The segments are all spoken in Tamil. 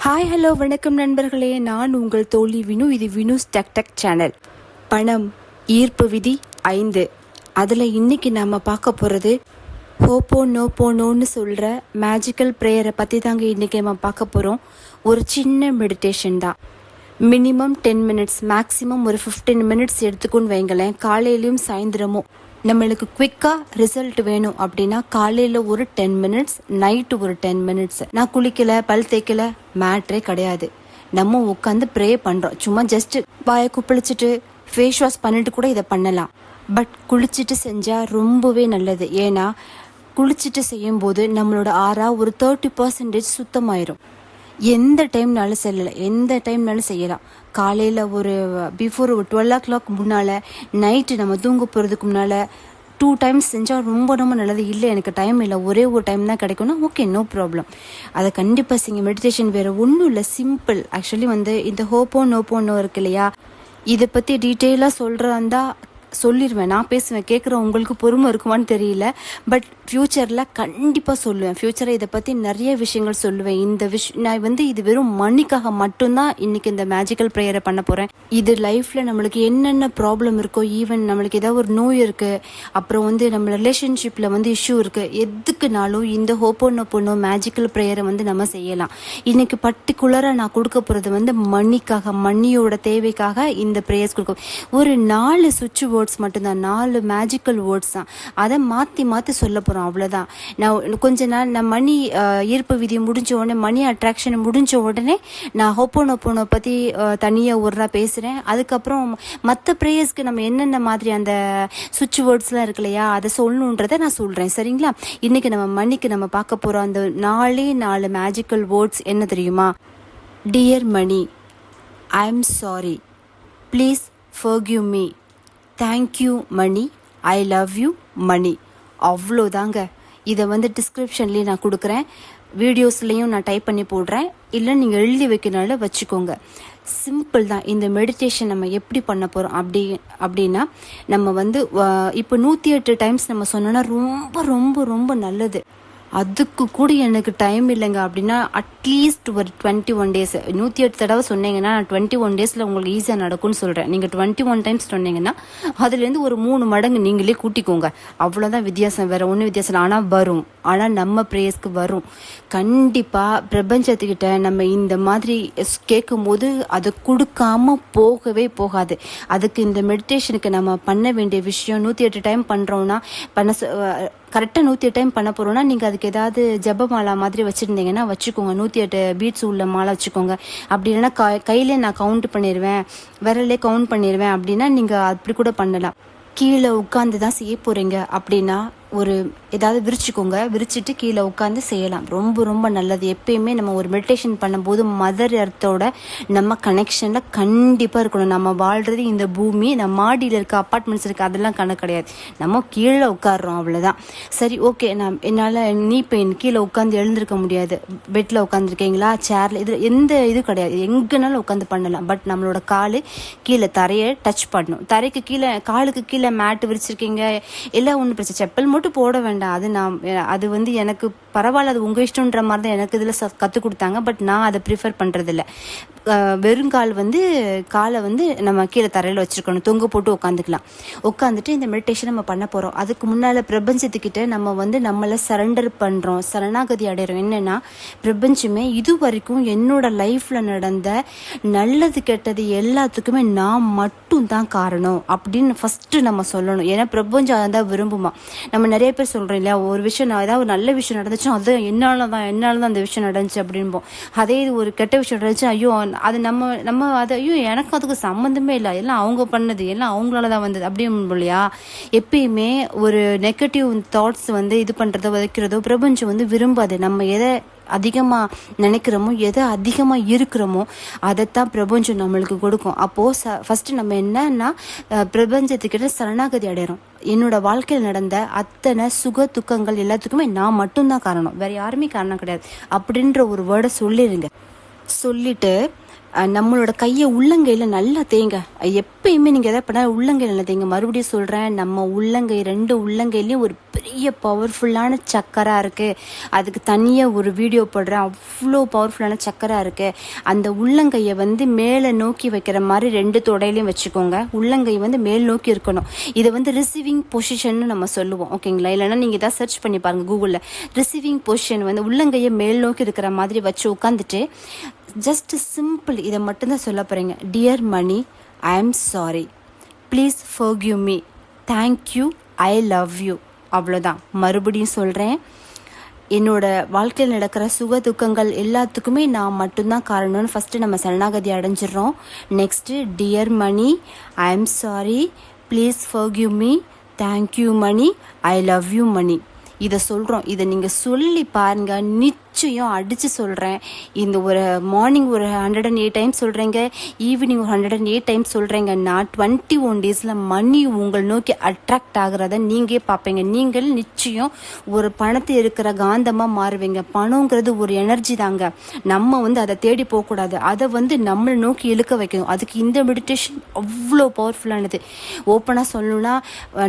ஹாய் ஹலோ வணக்கம் நண்பர்களே. நான் உங்கள் தோழி வினு. இது வினுஸ் டக் டக் சேனல். பணம் ஈர்ப்பு விதி ஐந்து. அதில் இன்னைக்கு நாம் பார்க்க போகிறது ஹோப்போ நோ நோன்னு சொல்கிற மேஜிக்கல் ப்ரேயரை பற்றி தாங்க இன்றைக்கி நம்ம பார்க்க போகிறோம் ஒரு சின்ன மெடிடேஷன் தான். மினிமம் டென் மினிட்ஸ் மேக்ஸிமம் ஒரு ஃபிஃப்டீன் மினிட்ஸ் எடுத்துக்கோன்னு வைங்களேன். காலையிலையும் சாயந்தரமும். நம்மளுக்கு குவிக்காக ரிசல்ட் வேணும் அப்படின்னா காலையில் ஒரு டென் மினிட்ஸ் நைட்டு ஒரு டென் மினிட்ஸ் நான் குளிக்கல பல் தேய்க்கல மேட்ரே கிடையாது. நம்ம உட்காந்து ப்ரே பண்ணுறோம் சும்மா ஜஸ்ட் வாயை குப்பிளிச்சிட்டு ஃபேஸ் வாஷ் பண்ணிட்டு கூட இதை பண்ணலாம். பட் குளிச்சுட்டு செஞ்சால் ரொம்பவே நல்லது. ஏன்னா குளிச்சுட்டு செய்யும்போது நம்மளோட ஆறா ஒரு தேர்ட்டி பர்சன்டேஜ் சுத்தமாயிரும். எந்த டைம்னாலும் செல்லலை. எந்த டைம்னாலும் செய்யலாம். காலையில் ஒரு பிஃபோர் ஒரு டுவெல் ஓ கிளாக் முன்னால் நைட்டு நம்ம தூங்க போகிறதுக்கு முன்னால் டூ டைம்ஸ் செஞ்சால் ரொம்ப ரொம்ப நல்லது. இல்லை எனக்கு டைம் இல்லை. ஒரே ஒரு டைம் தான் கிடைக்கும்னா ஓகே நோ ப்ராப்ளம் அதை கண்டிப்பாக செய்யுங்க. மெடிடேஷன் வேறு ஒன்றும் இல்லை. சிம்பிள் ஆக்சுவலி வந்து இந்த ஹோப்போ நோப்போன்னு இருக்கு இல்லையா? இதை பற்றி டீட்டெயிலாக சொல்கிறாந்தா சொல்லிடுவேன் நான் பேசுவேன். கேட்குற உங்களுக்கு பொறுமை இருக்குமான்னு தெரியல. பட் ஃப்யூச்சரில் கண்டிப்பாக சொல்லுவேன். ஃப்யூச்சரை இதை பற்றி நிறைய விஷயங்கள் சொல்லுவேன். இந்த விஷ் நான் வந்து இது வெறும் மணிக்காக மட்டும்தான் இன்றைக்கி இந்த மேஜிக்கல் ப்ரேயரை பண்ண போகிறேன் இது லைஃப்பில் நம்மளுக்கு என்னென்ன ப்ராப்ளம் இருக்கோ ஈவன் நம்மளுக்கு ஏதாவது ஒரு நோய் இருக்குது அப்புறம் வந்து நம்ம ரிலேஷன்ஷிப்பில் வந்து இஷ்யூ இருக்குது எதுக்குனாலும் இந்த ஹோப்போனோ பொண்ணோ மேஜிக்கல் ப்ரேயரை வந்து நம்ம செய்யலாம். இன்றைக்கி பர்டிகுலராக நான் கொடுக்க போகிறது வந்து மணிக்காக மணியோட தேவைக்காக இந்த ப்ரேயர்ஸ் கொடுக்கும். ஒரு நாலு சுவிட்ச் போர்டு வேர்ட்ஸ் மட்டும்தான். நாலு மேஜிக்கல் வேர்ட்ஸ் தான். அதை மாற்றி மாற்றி சொல்ல போகிறோம் அவ்வளோதான் நான் கொஞ்ச நாள் நான் மணி ஈர்ப்பு விதி முடிஞ்ச உடனே மணி அட்ராக்ஷன் முடிஞ்ச உடனே நான் ஹோப்போனோ போனோ பற்றி தனியாக ஒரு நாள் பேசுகிறேன் அதுக்கப்புறம் மற்ற ப்ரேயர்ஸ்க்கு நம்ம என்னென்ன மாதிரி அந்த சுவிட்ச் வேர்ட்ஸ்லாம் இருக்கு இல்லையா அதை சொல்லணுன்றதை நான் சொல்கிறேன் சரிங்களா? இன்றைக்கி நம்ம மணிக்கு நம்ம பார்க்க போகிறோம் அந்த நாலே நாலு மேஜிக்கல் வேர்ட்ஸ் என்ன தெரியுமா? Dear money I am sorry please forgive me thank you money I love you money அவ்வளோதாங்க. இதை வந்து டிஸ்கிரிப்ஷன்லேயும் நான் கொடுக்குறேன். வீடியோஸ்லேயும் நான் டைப் பண்ணி போடுறேன். இல்லை நீங்கள் எழுதி வைக்கிறனால வச்சுக்கோங்க. சிம்பிள் தான். இந்த மெடிடேஷன் நம்ம எப்படி பண்ண போகிறோம் அப்படி அப்படின்னா நம்ம வந்து இப்போ நூற்றி எட்டு டைம்ஸ் நம்ம சொன்னோன்னா ரொம்ப ரொம்ப ரொம்ப நல்லது. அதுக்கு கூட எனக்கு டைம் இல்லைங்க. அப்படின்னா அட்லீஸ்ட் ஒரு டுவெண்ட்டி ஒன் டேஸ் நூற்றி எட்டு தடவை சொன்னீங்கன்னா நான் டுவெண்ட்டி ஒன் டேஸில் உங்களுக்கு ஈஸியாக நடக்கும்னு சொல்கிறேன் நீங்கள் டுவெண்ட்டி ஒன் டைம்ஸ் சொன்னீங்கன்னா அதுலேருந்து ஒரு மூணு மடங்கு நீங்களே கூட்டிக்கோங்க. அவ்வளோதான் வித்தியாசம். வேறு ஒன்றும் வித்தியாசம் இல்லை. ஆனால் வரும். ஆனால் நம்ம ப்ரேயர்ஸ்க்கு வரும். கண்டிப்பாக பிரபஞ்சத்துக்கிட்ட நம்ம இந்த மாதிரி கேட்கும்போது அதை கொடுக்காம போகவே போகாது. அதுக்கு இந்த மெடிடேஷனுக்கு நம்ம பண்ண வேண்டிய விஷயம் நூற்றி எட்டு டைம் பண்ணுறோன்னா பண்ண கரெக்டாக நூற்றி எட்டு டைம் பண்ண போகிறோன்னா நீங்கள் அதுக்கு ஏதாவது ஜப மாலா மாதிரி வச்சுருந்தீங்கன்னா வச்சுக்கோங்க. நூற்றி எட்டு பீட்ஸ் உள்ள மாலை வச்சுக்கோங்க. அப்படி இல்லைன்னா க கையிலே நான் கவுண்ட் பண்ணிடுவேன் விரலே கவுண்ட் பண்ணிடுவேன் அப்படின்னா நீங்கள் அப்படி கூட பண்ணலாம். கீழே உட்காந்து தான் செய்ய போகிறீங்க அப்படின்னா ஒரு ஏதாவது விரிச்சுக்கோங்க. விரிச்சிட்டு கீழே உட்காந்து செய்யலாம். ரொம்ப ரொம்ப நல்லது. எப்பயுமே நம்ம ஒரு மெடிடேஷன் பண்ணும்போது மதர் எர்த்தோட நம்ம கனெக்ஷனில் கண்டிப்பாக இருக்கணும். நம்ம வாழ்கிறது இந்த பூமி நம்ம மாடியில் இருக்க அப்பார்ட்மெண்ட்ஸ் இருக்குது அதெல்லாம் கணக்கு கிடையாது. நம்ம கீழே உட்காடுறோம் அவ்வளோதான் சரி ஓகே நான் என்னால் நீ பெயின் கீழே உட்காந்து எழுந்திருக்க முடியாது. பெட்டில் உட்காந்துருக்கீங்களா சேரில் இது எந்த இது கிடையாது. எங்கேனாலும் உட்காந்து பண்ணலாம். பட் நம்மளோட கால் கீழே தரையை டச் பண்ணணும். தரைக்கு கீழே காலுக்கு கீழே மேட்டு விரிச்சிருக்கீங்க. எல்லாம் ஒன்றும் பிரச்சனை செப்பல் மட்டும் போட வேண்டாம். அது நான் அது வந்து எனக்கு பரவாயில்ல அது உங்கள் இஷ்டன்ற மாதிரி தான் எனக்கு இதில் கற்றுக் கொடுத்தாங்க. பட் நான் அதை ப்ரிஃபர் பண்ணுறதில்ல வெறுங்கால் வந்து காலை வந்து நம்ம கீழே தரையில் வச்சுருக்கணும். தொங்க போட்டு உட்காந்துக்கலாம் உட்காந்துட்டு இந்த மெடிடேஷன் நம்ம பண்ண போகிறோம் அதுக்கு முன்னால் பிரபஞ்சத்துக்கிட்ட நம்ம வந்து நம்மளை சரண்டர் பண்ணுறோம் சரணாகதி அடைகிறோம் என்னென்னா பிரபஞ்சமே இது வரைக்கும் என்னோட லைஃப்பில் நடந்த நல்லது கெட்டது எல்லாத்துக்குமே நான் மட்டும் தான் காரணம் அப்படின்னு ஃபஸ்ட்டு நம்ம சொல்லணும். ஏன்னா பிரபஞ்சம் அதை தான் விரும்புமா? நம்ம நிறைய பேர் சொல்கிறோம் இல்லையா ஒரு விஷயம் நான் ஏதாவது ஒரு நல்ல விஷயம் நினச்சோம் அது என்னால் தான் என்னால் தான் அந்த விஷயம் நடந்துச்சு அப்படின்போம். அதே இது ஒரு கெட்ட விஷயம் நடந்துச்சு ஐயோ அது நம்ம நம்ம அது ஐயோ எனக்கு அதுக்கு சம்மந்தமே இல்லை. எல்லாம் அவங்க பண்ணது எல்லாம் அவங்களால தான் வந்தது அப்படின்னு இல்லையா? எப்பயுமே ஒரு நெகட்டிவ் தாட்ஸ் வந்து இது பண்ணுறதோ வைக்கிறதோ பிரபஞ்சம் வந்து விரும்பாது. நம்ம எதை அதிகமாக நினைக்கிறோமோ எதை அதிகமாக இருக்கிறோமோ அதைத்தான் பிரபஞ்சம் நம்மளுக்கு கொடுக்கும். அப்போது ச ஃபஸ்ட்டு நம்ம என்னன்னா பிரபஞ்சத்துக்கிட்ட சரணாகதி அடைகிறோம் என்னோட வாழ்க்கையில் நடந்த அத்தனை சுக துக்கங்கள் எல்லாத்துக்குமே நான் மட்டும்தான் காரணம். வேற யாருமே காரணம் கிடையாது. அப்படின்ற ஒரு வேர்டை சொல்லிடுங்க சொல்லிட்டு நம்மளோட கையை உள்ளங்கையில் நல்லா தேங்க எப்பயுமே நீங்கள் எதை பண்ணால் உள்ளங்கையில் நல்லா தேங்க மறுபடியும் சொல்கிறேன் நம்ம உள்ளங்கை ரெண்டு உள்ளங்கையிலையும் ஒரு பெரிய பவர்ஃபுல்லான சக்கராக இருக்குது அதுக்கு தனியாக ஒரு வீடியோ போடுறேன். அவ்வளோ பவர்ஃபுல்லான சக்கராக இருக்குது அந்த உள்ளங்கையை வந்து மேலே நோக்கி வைக்கிற மாதிரி ரெண்டு தொடையிலையும் வச்சுக்கோங்க. உள்ளங்கை வந்து மேல் நோக்கி இருக்கணும். இதை வந்து ரிசீவிங் பொசிஷன் நம்ம சொல்லுவோம். ஓகேங்களா? இல்லைன்னா நீங்கள் இதை சர்ச் பண்ணி பாருங்கள் கூகுளில் ரிசீவிங் பொசிஷன் வந்து உள்ளங்கையை மேல் நோக்கி இருக்கிற மாதிரி வச்சு உட்காந்துட்டு ஜஸ்ட் சிம்பிள் இதை மட்டும்தான் சொல்ல போகிறீங்க dear money I am sorry please forgive me thank you I love you அவ்வளோதான் மறுபடியும் சொல்கிறேன் என்னோட வாழ்க்கையில் நடக்கிற சுக துக்கங்கள் எல்லாத்துக்குமே நான் மட்டும்தான் காரணம்னு ஃபஸ்ட்டு நம்ம சரணாகதி அடைஞ்சிடுறோம். Next dear money I am sorry please forgive me thank you money I love you money இதை சொல்கிறோம் இதை நீங்கள் சொல்லி பாருங்கள் நிச்சயம் நிச்சயம் அடித்து சொல்கிறேன் இந்த ஒரு மார்னிங் ஒரு ஹண்ட்ரட் அண்ட் எயிட் டைம் சொல்கிறேங்க ஈவினிங் ஒரு ஹண்ட்ரட் அண்ட் எயிட் டைம் சொல்கிறேங்க சொல்கிறீங்கன்னா டுவெண்ட்டி ஒன் டேஸில் மணி உங்கள் நோக்கி அட்ராக்ட் ஆகிறத நீங்களே பார்ப்பீங்க. நீங்கள் நிச்சயம் ஒரு பணத்தை இருக்கிற காந்தமாக மாறுவீங்க. பணங்கிறது ஒரு எனர்ஜி தாங்க. நம்ம வந்து அதை தேடி போகக்கூடாது. அதை வந்து நம்மளை நோக்கி இழுக்க வைக்கணும். அதுக்கு இந்த மெடிடேஷன் அவ்வளோ பவர்ஃபுல்லானது ஓப்பனாக சொல்லணும்னா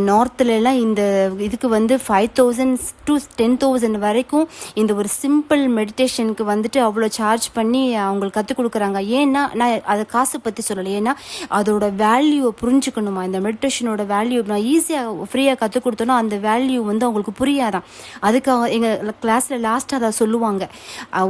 நார்த்துலலாம் இந்த இதுக்கு வந்து five thousand to ten thousand வரைக்கும் இந்த ஒரு சிம்பிள் மெடிடேஷனுக்கு வந்துட்டு அவ்வளோ சார்ஜ் பண்ணி அவங்களுக்கு கற்றுக் கொடுக்குறாங்க. ஏன்னா நான் அதை காசு பற்றி சொல்லலை. ஏன்னா அதோட வேல்யூவை புரிஞ்சுக்கணுமா? இந்த மெடிடேஷனோட வேல்யூ நான் ஈஸியாக ஃப்ரீயாக கற்றுக் கொடுத்தோன்னா அந்த வேல்யூ வந்து அவங்களுக்கு புரியாதான். அதுக்காக எங்கள் கிளாஸில் லாஸ்ட்டாக அதை சொல்லுவாங்க.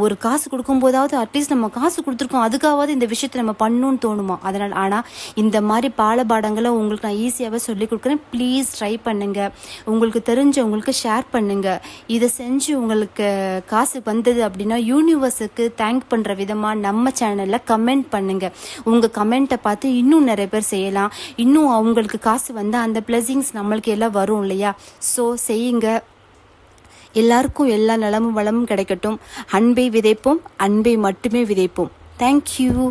ஒரு காசு கொடுக்கும்போதாவது அட்லீஸ்ட் நம்ம காசு கொடுத்துருக்கோம். அதுக்காவது இந்த விஷயத்தை நம்ம பண்ணணும்னு தோணுமா? அதனால் ஆனால் இந்த மாதிரி பாலபாடங்களை உங்களுக்கு நான் ஈஸியாகவே சொல்லி கொடுக்குறேன். ப்ளீஸ் ட்ரை பண்ணுங்கள் உங்களுக்கு தெரிஞ்சவங்களுக்கு ஷேர் பண்ணுங்கள் இதை செஞ்சு உங்களுக்கு காசு வந்தது அப்படின்னா யூனிவர்ஸுக்கு தேங்க் பண்ணுற விதமாக நம்ம சேனலில் கமெண்ட் பண்ணுங்கள் உங்கள் கமெண்ட்டை பார்த்து இன்னும் நிறைய பேர் செய்யலாம். இன்னும் அவங்களுக்கு காசு வந்தால் அந்த பிளஸிங்ஸ் நம்மளுக்கு எல்லாம் வரும் இல்லையா? ஸோ செய்யுங்க. எல்லாருக்கும் எல்லா நலமும் வளமும் கிடைக்கட்டும். அன்பை விதைப்போம். அன்பை மட்டுமே விதைப்போம். தேங்க்யூ